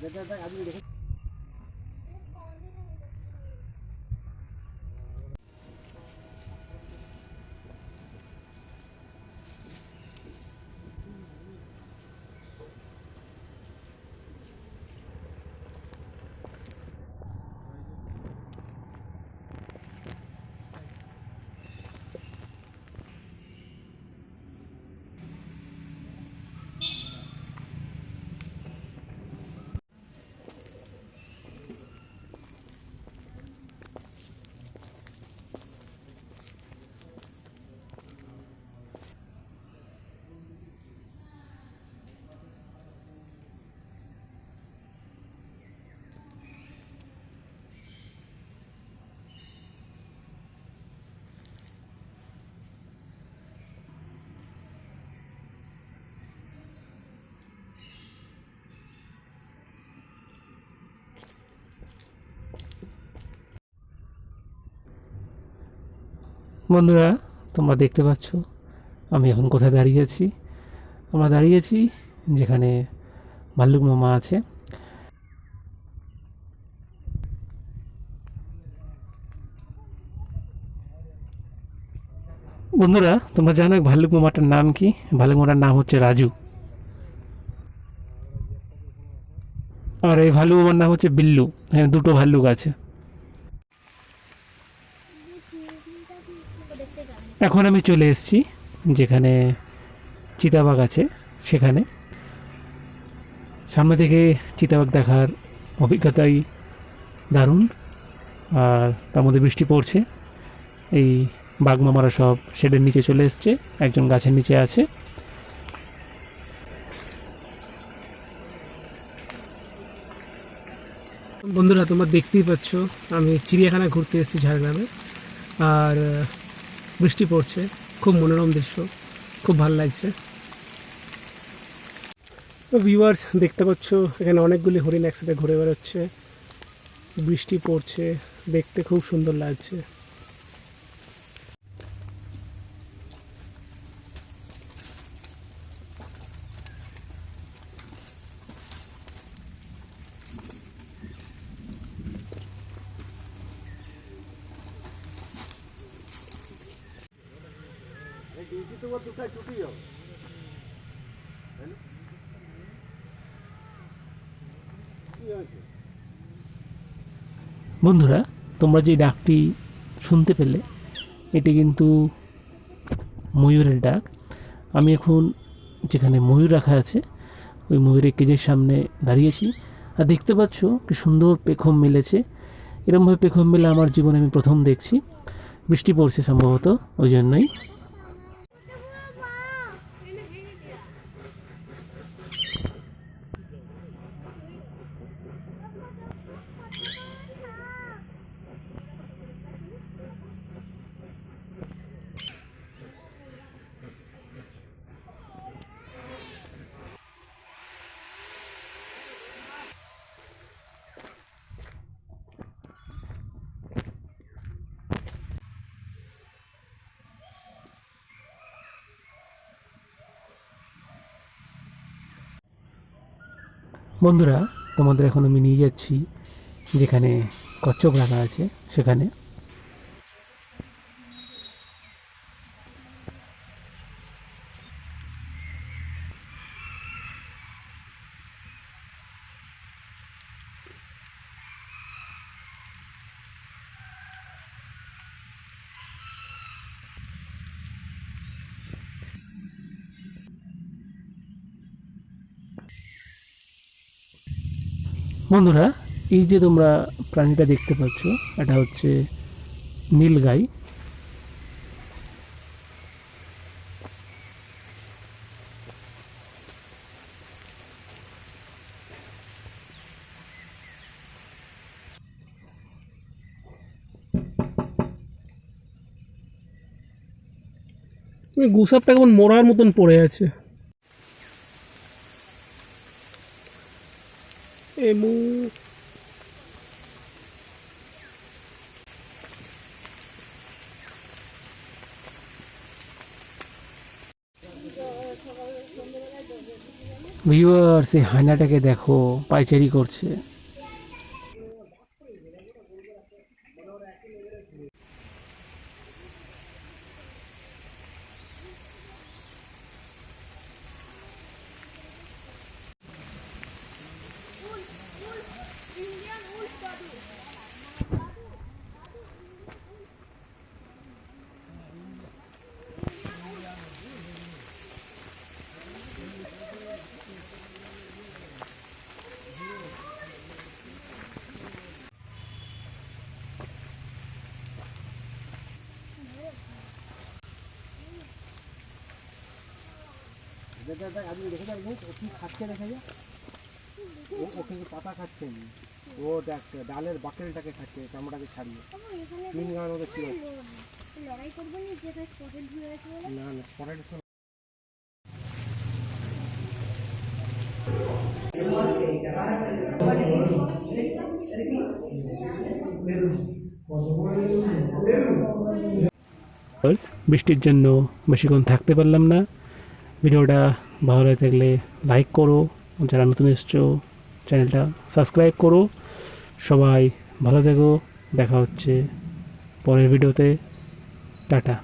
দেখ দেখ আমি দেখে বন্ধুরা, তোমরা দেখতে পাচ্ছ, আমি এখন কোথায় দাঁড়িয়ে আছি? আমরা দাঁড়িয়ে আছি যেখানে ভাল্লুক মামা আছে। বন্ধুরা, তোমরা জানো ভাল্লুক মামাটার নাম কি? ভাল্লুক মামাটার নাম হচ্ছে রাজু। আর এই ভাল্লুক মামার নাম হচ্ছে বিল্লু। এখানে দুটো ভাল্লুক আছে। এখন আমি চলে এসেছি যেখানে চিতাবাঘ আছে, সেখানে। সামনে থেকে চিতাবাঘ দেখার অভিজ্ঞতাই দারুণ, আর তার মধ্যে বৃষ্টি পড়ছে। এই বাঘ মামারা সব শেডের নিচে চলে এসছে, একজন গাছের নিচে আছে। বন্ধুরা, তোমরা দেখতেই পাচ্ছ, আমি চিড়িয়াখানায় ঘুরতে এসেছি ঝাড়গ্রামে। আর বৃষ্টি পড়ছে, খুব মনোরম দৃশ্য, খুব ভালো লাগছে। তো ভিউয়ার্স দেখতে পাচ্ছ, এখানে অনেকগুলি হরিণ একসাথে ঘুরে বেড়াচ্ছে। বৃষ্টি পড়ছে, দেখতে খুব সুন্দর লাগছে। বন্ধুরা, তোমরা যে ডাকটি শুনতে পেলে, এটি কিন্তু ময়ূরের ডাক। আমি এখন যেখানে ময়ূর রাখা আছে, ওই ময়ূরের কেজের সামনে দাঁড়িয়েছি। আর দেখতে পাচ্ছ কি সুন্দর পেখম মেলেছে। এরমভাবে পেখম মেলে আমার জীবনে আমি প্রথম দেখছি। বৃষ্টি পড়ছে সম্ভবত, ওই জন্যই। বন্ধুরা তোমাদের এখন আমি নিয়ে যাচ্ছি যেখানে কচ্ছপ রাখা আছে সেখানে। বন্ধুরা, এই যে তোমরা প্রাণীটা দেখতে পাচ্ছ, এটা হচ্ছে নীলগাই গুসাপটা কেমন মরার মতন পড়ে আছে। এমু ভিউয়ার্স এই হায়নাটাকে দেখো পাইচারি করছে। দেখ দেখ আপনি দেখে মুখ ও কি খাচ্ছে দেখা যায় ও ও কিন্তু পাতা খাচ্ছে। না। ও দেখ ডালের বাকেলটাকে খাচ্ছে চামড়াকে ছাড়িয়ে। তিন গান ওদের ছিল। লড়াই করব না যেটা স্পটেড হয়ে আছে না বৃষ্টির জন্য বেশিক্ষণ থাকতে পারলাম না। ভিডিওটা ভালো লাগে থাকলে লাইক করো। যারা নতুন এসছো চ্যানেলটা সাবস্ক্রাইব করো। সবাই ভালো থেকো। দেখা হচ্ছে পরের ভিডিওতে। টাটা।